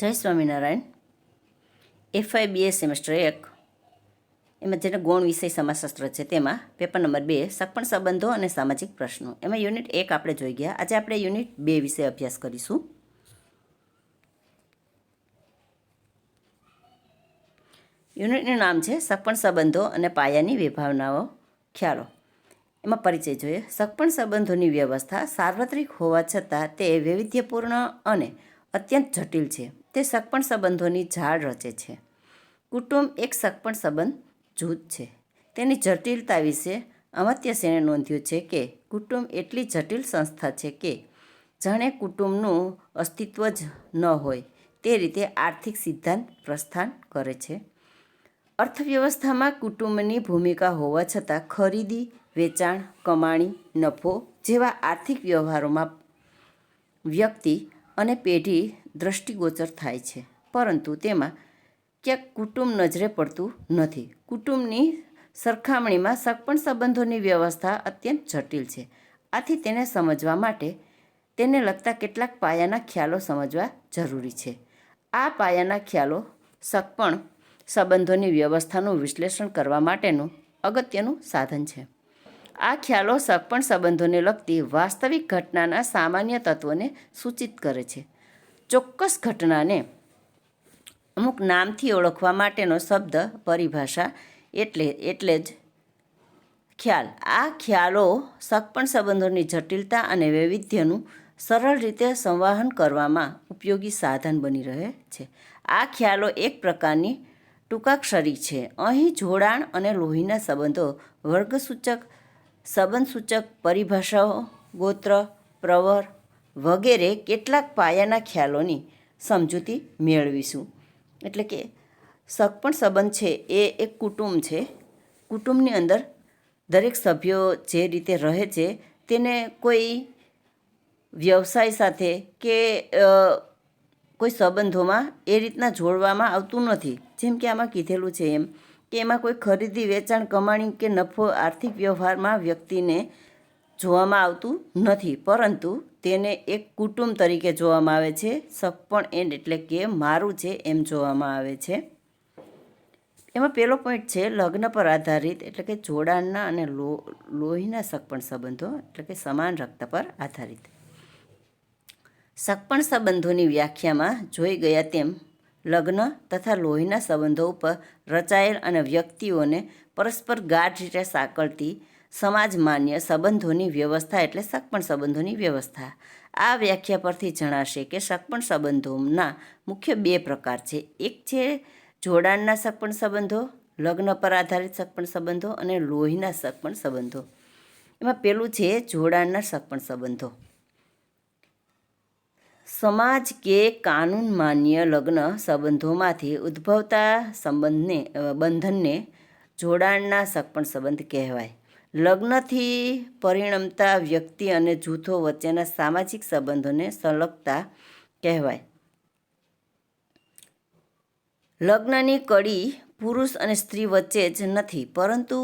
જય Swaminarayan FI BA semester એક એમાં જેને ગૌણ વિષય સમાજશાસ્ત્ર છે. તેમાં પેપર નંબર બે, સગપણ સંબંધો અને સામાજિક પ્રશ્નો. એમાં યુનિટ એક આપણે જોઈ ગયા. આજે આપણે યુનિટ બે વિશે અભ્યાસ કરીશું. યુનિટનું નામ છે સગપણ સંબંધો અને પાયાની વિભાવનાઓ. ખ્યાલો. એમાં પરિચય જોઈએ. સગપણ સંબંધોની વ્યવસ્થા સાર્વત્રિક હોવા છતાં તે વૈવિધ્યપૂર્ણ અને અત્યંત જટિલ છે. તે સગપણ સંબંધોની ઝાડ રચે છે. કુટુંબ એક સગપણ સંબંધ જૂથ છે. તેની જટિલતા વિશે અમત્ય સેણે નોંધ્યું છે કે કુટુંબ એટલી જટિલ સંસ્થા છે કે જાણે કુટુંબનું અસ્તિત્વ જ ન હોય તે રીતે આર્થિક સિદ્ધાંત પ્રસ્થાન કરે છે. અર્થવ્યવસ્થામાં કુટુંબની ભૂમિકા હોવા છતાં ખરીદી, વેચાણ, કમાણી, નફો જેવા આર્થિક વ્યવહારોમાં વ્યક્તિ અને પેઢી દ્રષ્ટિગોચર થાય છે. પરંતુ તેમાં ક્યાંક કુટુંબ નજરે પડતું નથી. કુટુંબની સરખામણીમાં સગપણ સંબંધોની વ્યવસ્થા અત્યંત જટિલ છે. આથી તેને સમજવા માટે તેને લગતા કેટલાક પાયાના ખ્યાલો સમજવા જરૂરી છે. આ પાયાના ખ્યાલો સગપણ સંબંધોની વ્યવસ્થાનું વિશ્લેષણ કરવા માટેનું અગત્યનું સાધન છે. આ ખ્યાલો સગપણ સંબંધોને લગતી વાસ્તવિક ઘટનાના સામાન્ય તત્વોને સૂચિત કરે છે. ચોક્કસ ઘટનાને અમુક નામથી ઓળખવા માટેનો શબ્દ, પરિભાષા એટલે એટલે જ ખ્યાલ. આ ખ્યાલો સગપણ સંબંધોની જટિલતા અને વૈવિધ્યનું સરળ રીતે સંવાહન કરવામાં ઉપયોગી સાધન બની રહે છે. આ ખ્યાલો એક પ્રકારની ટૂંકાક્ષરી છે. અહીં જોડાણ અને લોહીના સંબંધો વર્ગસૂચક સંબંધસૂચક પરિભાષાઓ, ગોત્ર, પ્રવર વગેરે કેટલાક પાયાના ખ્યાલોની સમજૂતી મેળવીશું. એટલે કે સગપણ સંબંધ છે, એ એક કુટુંબ છે. કુટુંબની અંદર દરેક સભ્યો જે રીતે રહે છે, તેને કોઈ વ્યવસાય સાથે કે કોઈ સંબંધોમાં એ રીતના જોડવામાં આવતું નથી. જેમ કે આમાં કીધેલું છે એમ કે એમાં કોઈ ખરીદી, વેચાણ, કમાણી કે નફો આર્થિક વ્યવહારમાં વ્યક્તિને જોવામાં આવતું નથી. પરંતુ તેને એક કુટુંબ તરીકે જોવામાં આવે છે, સગપણ એન્ડ એટલે કે મારું છે એમ જોવામાં આવે છે. એમાં પહેલો પોઈન્ટ છે, લગ્ન પર આધારિત એટલે કે જોડાણના અને લો, લોહીના સગપણ સંબંધો એટલે કે સમાન રક્ત પર આધારિત. સગપણ સંબંધોની વ્યાખ્યામાં જોઈ ગયા તેમ લગ્ન તથા લોહીના સંબંધો ઉપર રચાયેલ અને વ્યક્તિઓને પરસ્પર ગાઢ રીતે સાંકળતી સમાજ માન્ય સંબંધોની વ્યવસ્થા એટલે સગપણ સંબંધોની વ્યવસ્થા. આ વ્યાખ્યા પરથી જણાશે કે સગપણ સંબંધોના મુખ્ય બે પ્રકાર છે. એક છે જોડાણના સગપણ સંબંધો, લગ્ન પર આધારિત સગપણ સંબંધો અને લોહીના સગપણ સંબંધો. એમાં પેલું છે જોડાણના સગપણ સંબંધો. સમાજ કે કાનૂન માન્ય લગ્ન સંબંધોમાંથી ઉદ્ભવતા સંબંધને બંધનને જોડાણના સગપણ સંબંધ કહેવાય. લગ્નથી પરિણમતા વ્યક્તિ અને જૂથો વચ્ચેના સામાજિક સંબંધોને સંલગ્નતા કહેવાય. લગ્નની કડી પુરુષ અને સ્ત્રી વચ્ચે જ નથી, પરંતુ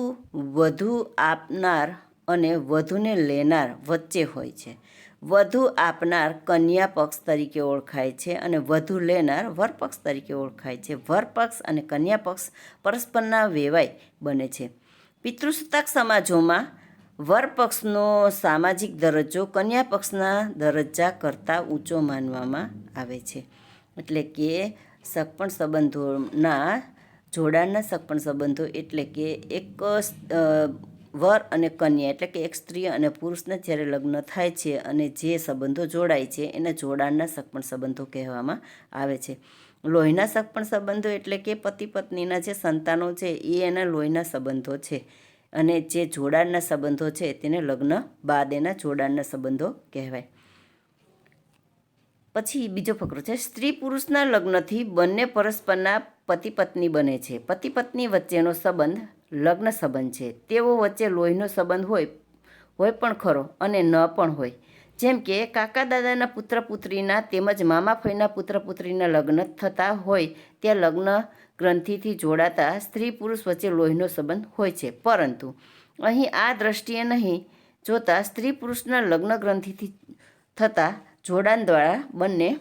વધુ આપનાર અને વધુને લેનાર વચ્ચે હોય છે. વધુ આપનાર કન્યા પક્ષ તરીકે ઓળખાય છે અને વધુ લેનાર વરપક્ષ તરીકે ઓળખાય છે. વરપક્ષ અને કન્યા પક્ષ પરસ્પરના વેવાય બને છે. પિતૃસત્તાક સમાજોમાં વરપક્ષનો સામાજિક દરજ્જો કન્યા પક્ષના દરજ્જા કરતાં ઊંચો માનવામાં આવે છે. એટલે કે સગપણ સંબંધોના જોડાણના સગપણ સંબંધો એટલે કે એક વર અને કન્યા, એટલે કે એક સ્ત્રી અને પુરુષના જ્યારે લગ્ન થાય છે અને જે સંબંધો જોડાય છે, એને જોડાણના સગપણ સંબંધો કહેવામાં આવે છે. લોહીના સગપણ સંબંધો એટલે કે પતિ પત્નીના જે સંતાનો છે, એ એના લોહીના સંબંધો છે. અને જે જોડાણના સંબંધો છે, તેને લગ્ન બાદ એના જોડાણના સંબંધો કહેવાય. પછી બીજો ફકરો છે, સ્ત્રી પુરુષના લગ્નથી બંને પરસ્પરના પતિ પત્ની બને છે. પતિ પત્ની વચ્ચેનો સંબંધ લગ્ન સંબંધ છે. તેઓ વચ્ચે લોહીનો સંબંધ હોય હોય પણ ખરો અને ન પણ હોય. જેમ કે કાકા દાદાના પુત્ર પુત્રીના તેમજ મામા ફઈના પુત્ર પુત્રીના લગ્ન થતા હોય, ત્યાં લગ્ન ગ્રંથિથી જોડાતા સ્ત્રી પુરુષ વચ્ચે લોહીનો સંબંધ હોય છે. પરંતુ અહીં આ દ્રષ્ટિએ નહીં જોતા સ્ત્રી પુરુષના લગ્ન ગ્રંથિથી થતા જોડાણ દ્વારા બંને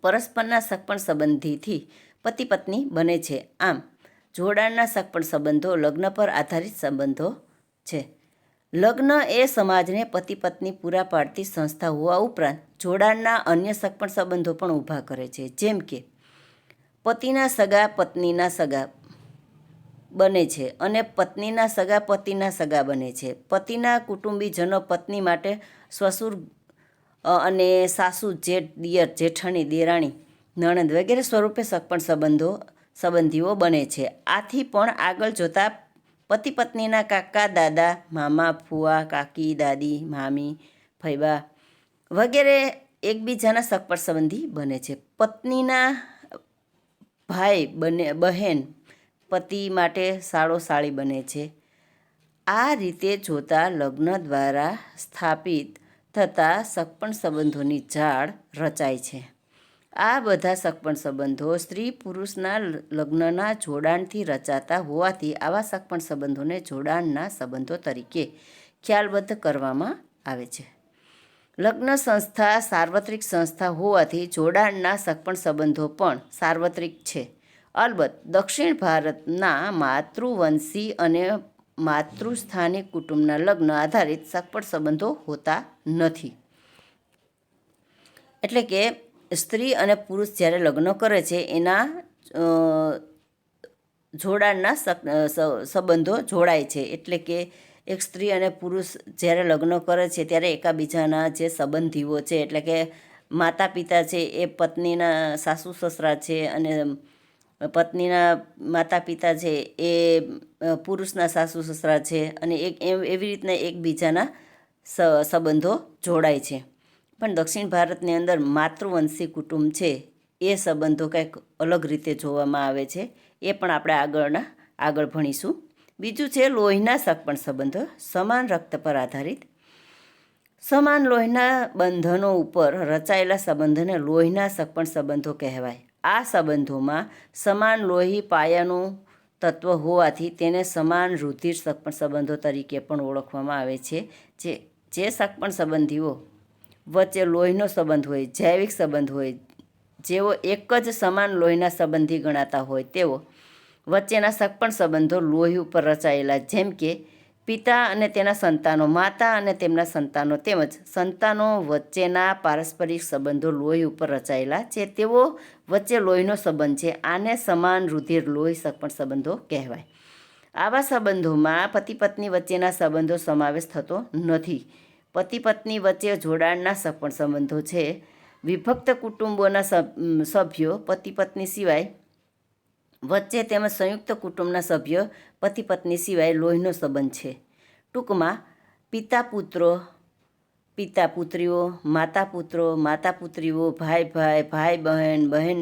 પરસ્પરના સગપણ સંબંધીથી પતિ પત્ની બને છે. આમ જોડાણના સગપણ સંબંધો લગ્ન પર આધારિત સંબંધો છે. લગ્ન એ સમાજને પતિ પત્ની પૂરા પાડતી સંસ્થા હોવા ઉપરાંત જોડાણના અન્ય સગપણ સંબંધો પણ ઊભા કરે છે. જેમ કે, પતિના સગા પત્નીના સગા બને છે અને પત્નીના સગા પતિના સગા બને છે. પતિના કુટુંબીજનો પત્ની માટે સસુર અને સાસુ જેઠ, દિયર, જેઠાણી, દેરાણી, નણંદ વગેરે સ્વરૂપે સગપણ સંબંધો સંબંધીઓ બને છે. આથી પણ આગળ જોતા પતિ પત્નીના કાકા, દાદા, મામા ફુવા કાકી, દાદી, મામી ફૈબા વગેરે એકબીજાના સગપણ સંબંધી બને છે. પત્નીના ભાઈ બને, બહેન પતિ માટે સાળો સાળી બને છે. આ રીતે જોતા લગ્ન દ્વારા સ્થાપિત થતા સગપણ સંબંધોની જાળ રચાય છે. આ બધા સગપણ સંબંધો સ્ત્રી પુરુષના લગ્નના જોડાણથી રચાતા હોવાથી આવા સગપણ સંબંધોને જોડાણના સંબંધો તરીકે ખ્યાલબદ્ધ કરવામાં આવે છે. લગ્ન સંસ્થા સાર્વત્રિક સંસ્થા હોવાથી જોડાણના સગપણ સંબંધો પણ સાર્વત્રિક છે. અલબત્ત, દક્ષિણ ભારતના માતૃવંશી અને માતૃસ્થાનિક કુટુંબના લગ્ન આધારિત સગપણ સંબંધો હોતા નથી. એટલે કે સ્ત્રી અને પુરુષ જ્યારે લગ્ન કરે છે, એના જોડાણના સંબંધો જોડાય છે. એટલે કે એક સ્ત્રી અને પુરુષ જ્યારે લગ્ન કરે છે, ત્યારે એકાબીજાના જે સંબંધીઓ છે, એટલે કે માતા પિતા છે, એ પત્નીના સાસુ સસરા છે અને પત્નીના માતા પિતા છે, એ પુરુષના સાસુ સસરા છે અને એક, એમ, એવી રીતના એકબીજાના સંબંધો જોડાય છે. પણ દક્ષિણ ભારતની અંદર માતૃવંશી કુટુંબ છે, એ સંબંધો કંઈક અલગ રીતે જોવામાં આવે છે. એ પણ આપણે આગળના, આગળ ભણીશું. બીજું છે લોહીના સગપણ સંબંધો, સમાન રક્ત પર આધારિત. સમાન લોહીના બંધનો ઉપર રચાયેલા સંબંધોને લોહીના સગપણ સંબંધો કહેવાય. આ સંબંધોમાં સમાન લોહી પાયાનું તત્વ હોવાથી તેને સમાન રુધિર સગપણ સંબંધો તરીકે પણ ઓળખવામાં આવે છે. જે જે સગપણ સંબંધીઓ વચ્ચે લોહીનો સંબંધ હોય, જૈવિક સંબંધ હોય, જેઓ એક જ સમાન લોહીના સંબંધી ગણાતા હોય, તેઓ વચ્ચેના સગપણ સંબંધો લોહી ઉપર રચાયેલા, જેમ કે પિતા અને તેના સંતાનો, માતા અને તેમના સંતાનો તેમજ સંતાનો વચ્ચેના પારસ્પરિક સંબંધો લોહી ઉપર રચાયેલા છે. તેઓ વચ્ચે લોહીનો સંબંધ છે. આને સમાન રુધિર લોહી સગપણ સંબંધો કહેવાય. આવા સંબંધોમાં પતિ પત્ની વચ્ચેના સંબંધો સમાવેશ થતો નથી. પતિ પત્ની વચ્ચે જોડાણના સપણ સંબંધો છે. વિભક્ત કુટુંબોના સભ્યો પતિ પત્ની સિવાય વચ્ચે તેમજ સંયુક્ત કુટુંબના સભ્યો પતિ પત્ની સિવાય લોહીનો સંબંધ છે. ટૂંકમાં પિતા પુત્રો પિતા પુત્રીઓ માતા પુત્રો માતા પુત્રીઓ ભાઈ ભાઈ ભાઈ બહેન બહેન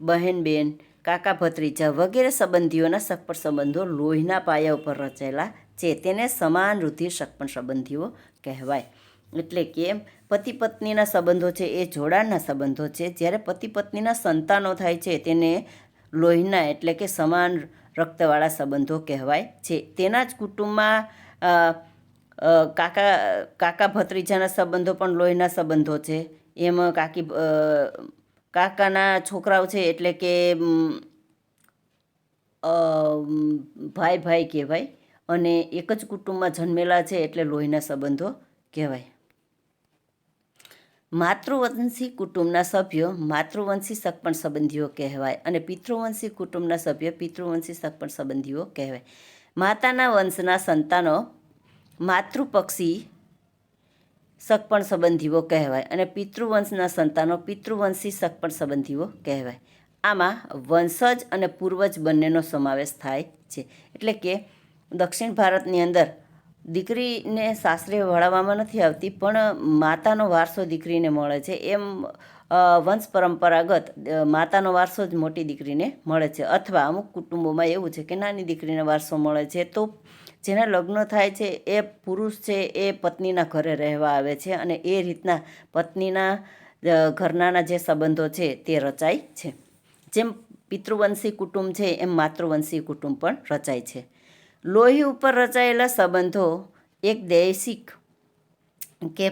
બહેન બેન કાકા ભત્રીજા વગેરે સંબંધીઓના સગપણ સંબંધો લોહીના પાયા ઉપર રચાયેલા છે તેને સમાન રુધિર સગપણ સંબંધીઓ કહેવાય. એટલે કે પતિ પત્નીના સંબંધો છે, એ જોડાણના સંબંધો છે. જ્યારે પતિ પત્નીના સંતાનો થાય છે, તેને લોહીના એટલે કે સમાન રક્તવાળા સંબંધો કહેવાય છે. તેના જ કુટુંબમાં કાકા કાકા ભત્રીજાના સંબંધો પણ લોહીના સંબંધો છે. એમ કાકી કાકાના છોકરાઓ છે, એટલે કે ભાઈ ભાઈ કહેવાય. અને એક જ કુટુંબમાં જન્મેલા છે એટલે લોહીના સંબંધો કહેવાય. માતૃવંશી કુટુંબના સભ્યો માતૃવંશી સગપણ સંબંધીઓ કહેવાય અને પિતૃવંશી કુટુંબના સભ્યો પિતૃવંશી સગપણ સંબંધીઓ કહેવાય. માતાના વંશના સંતાનો માતૃપક્ષી સગપણ સંબંધીઓ કહેવાય અને પિતૃવંશના સંતાનો પિતૃવંશી સગપણ સંબંધીઓ કહેવાય. આમાં વંશજ અને પૂર્વજ બંનેનો સમાવેશ થાય છે. એટલે કે દક્ષિણ ભારતની અંદર દીકરીને સાસરે વળાવવામાં નથી આવતી, પણ માતાનો વારસો દીકરીને મળે છે. એમ વંશ પરંપરાગત માતાનો વારસો જ મોટી દીકરીને મળે છે. અથવા અમુક કુટુંબોમાં એવું છે કે નાની દીકરીને વારસો મળે છે. તો જેના લગ્ન થાય છે, એ પુરુષ છે, એ પત્નીના ઘરે રહેવા આવે છે અને એ રીતના પત્નીના ઘરનાના જે સંબંધો છે તે રચાય છે. જેમ પિતૃવંશી કુટુંબ છે, એમ માતૃવંશી કુટુંબ પણ રચાય છે. લોહી ઉપર રચાયેલા સંબંધો એક દૈસિક કે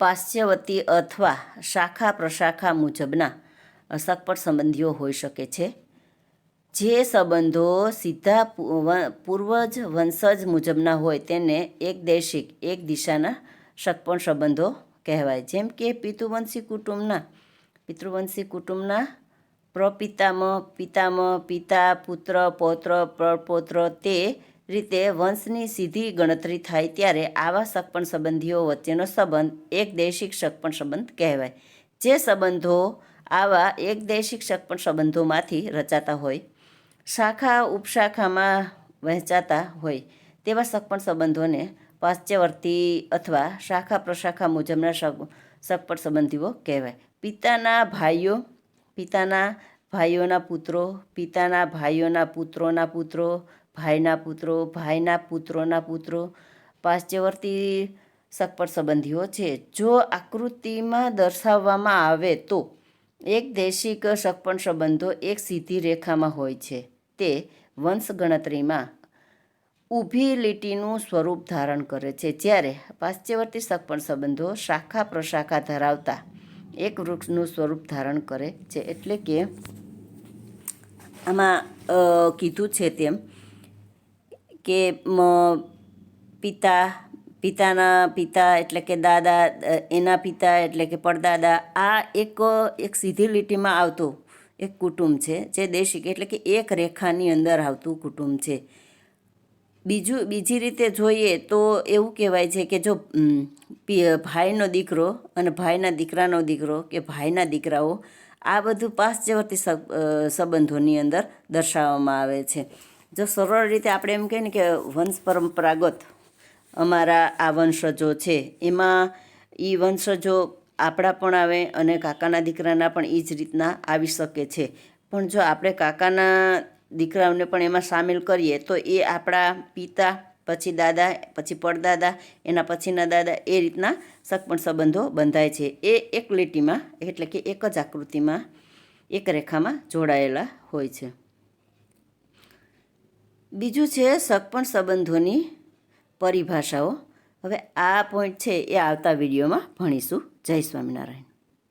પાશ્ચ્યવતી અથવા શાખા પ્રશાખા મુજબના સગપટ સંબંધીઓ હોઈ શકે છે, જે સંબંધો સીધા પૂર્વજ વંશજ મુજબના હોય તેને એક દેશિક એક દિશાના સગપણ સંબંધો કહેવાય. જેમ કે પિતૃવંશી કુટુંબના પિતૃવંશી કુટુંબના પ્રપિતામહ, પિતામહ, પિતા, પુત્ર, પૌત્ર, પ્રપૌત્ર તે રીતે વંશની સીધી ગણતરી થાય ત્યારે આવા સગપણ સંબંધીઓ વચ્ચેનો સંબંધ એક દૈશિક સગપણ સંબંધ કહેવાય. જે સંબંધો આવા એક દૈશિક સગપણ સંબંધોમાંથી રચાતા હોય, શાખા, ઉપશાખામાં વહેંચાતા હોય, તેવા સગપણ સંબંધોને પાશ્ચ્યવર્તી અથવા શાખા પ્રશાખા મુજબના સગ, સગપણ સંબંધીઓ કહેવાય. પિતાના ભાઈઓ પિતાના ભાઈઓના પુત્રો, પિતાના ભાઈઓના પુત્રોના પુત્રો, ભાઈના પુત્રો, ભાઈના પુત્રોના પુત્રો પાશ્ચ્યવર્તી સગપટ સંબંધીઓ છે. જો આકૃતિમાં દર્શાવવામાં આવે તો એક દેશિક સગપણ સંબંધો એક સીધી રેખામાં હોય છે. તે વંશ ગણતરીમાં ઊભી લીટીનું સ્વરૂપ ધારણ કરે છે. જ્યારે પાશ્ચ્યવર્તી સગપણ સંબંધો શાખા પ્રશાખા ધરાવતા એક વૃક્ષનું સ્વરૂપ ધારણ કરે છે. એટલે કે આમાં કીધું છે તેમ કે પિતા, પિતાના પિતા એટલે કે દાદા એના પિતા એટલે કે પડદાદા આ એક એક સીધી લીટીમાં આવતું એક કુટુંબ છે, જે દેશિક એટલે કે એક રેખાની અંદર આવતું કુટુંબ છે. બીજું, બીજી રીતે જોઈએ તો એવું કહેવાય છે કે જો ભાઈનો દીકરો અને ભાઈના દીકરાનો દીકરો કે ભાઈના દીકરાઓ આ બધું પાશ્ચવર્તી સબ- સંબંધોની અંદર દર્શાવવામાં આવે છે. જો સરળ રીતે આપણે એમ કહીએ ને કે વંશ પરંપરાગત અમારા આ વંશજો છે, એમાં એ વંશજો આપણા પણ આવે અને કાકાના દીકરાના પણ એ જ રીતના આવી શકે છે. પણ જો આપણે કાકાના દીકરાઓને પણ એમાં સામેલ કરીએ, તો એ આપણા પિતા, પછી દાદા, પછી પડદાદા એના પછીના દાદા, એ રીતના સગપણ સંબંધો બંધાય છે. એ એક લીટીમાં, એટલે કે એક જ આકૃતિમાં, એક રેખામાં જોડાયેલા હોય છે. બીજું છે સગપણ સંબંધોની પરિભાષાઓ. હવે આ પોઈન્ટ છે એ આવતા વિડીયોમાં ભણીશું. જય સ્વામિનારાયણ.